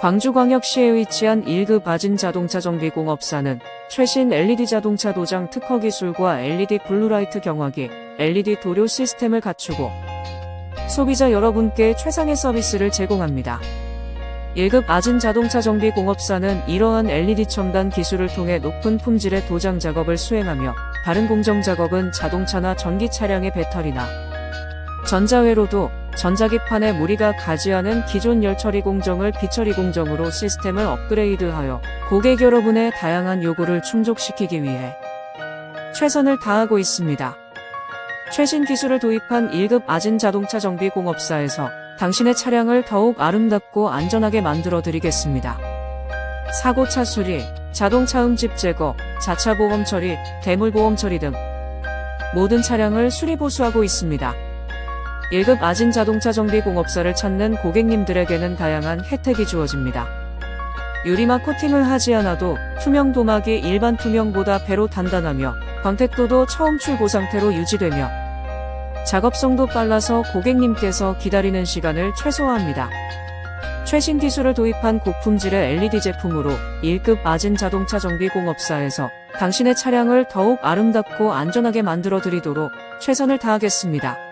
광주광역시에 위치한 1급 아진 자동차 정비공업사는 최신 LED 자동차 도장 특허 기술과 LED 블루라이트 경화기, LED 도료 시스템을 갖추고 소비자 여러분께 최상의 서비스를 제공합니다. 1급 아진 자동차 정비 공업사는 이러한 LED 첨단 기술을 통해 높은 품질의 도장 작업을 수행하며 다른 공정 작업은 자동차나 전기 차량의 배터리나 전자회로도 전자기판에 무리가 가지 않은 기존 열처리 공정을 비처리 공정으로 시스템을 업그레이드하여 고객 여러분의 다양한 요구를 충족시키기 위해 최선을 다하고 있습니다. 최신 기술을 도입한 1급 아진 자동차 정비 공업사에서 당신의 차량을 더욱 아름답고 안전하게 만들어 드리겠습니다. 사고차 수리, 자동차 음집 제거, 자차 보험 처리, 대물 보험 처리 등 모든 차량을 수리 보수하고 있습니다. 1급 아진 자동차 정비 공업사를 찾는 고객님들에게는 다양한 혜택이 주어집니다. 유리막 코팅을 하지 않아도 투명 도막이 일반 투명보다 배로 단단하며 광택도도 처음 출고 상태로 유지되며 작업성도 빨라서 고객님께서 기다리는 시간을 최소화합니다. 최신 기술을 도입한 고품질의 LED 제품으로 1급 아진 자동차 정비 공업사에서 당신의 차량을 더욱 아름답고 안전하게 만들어 드리도록 최선을 다하겠습니다.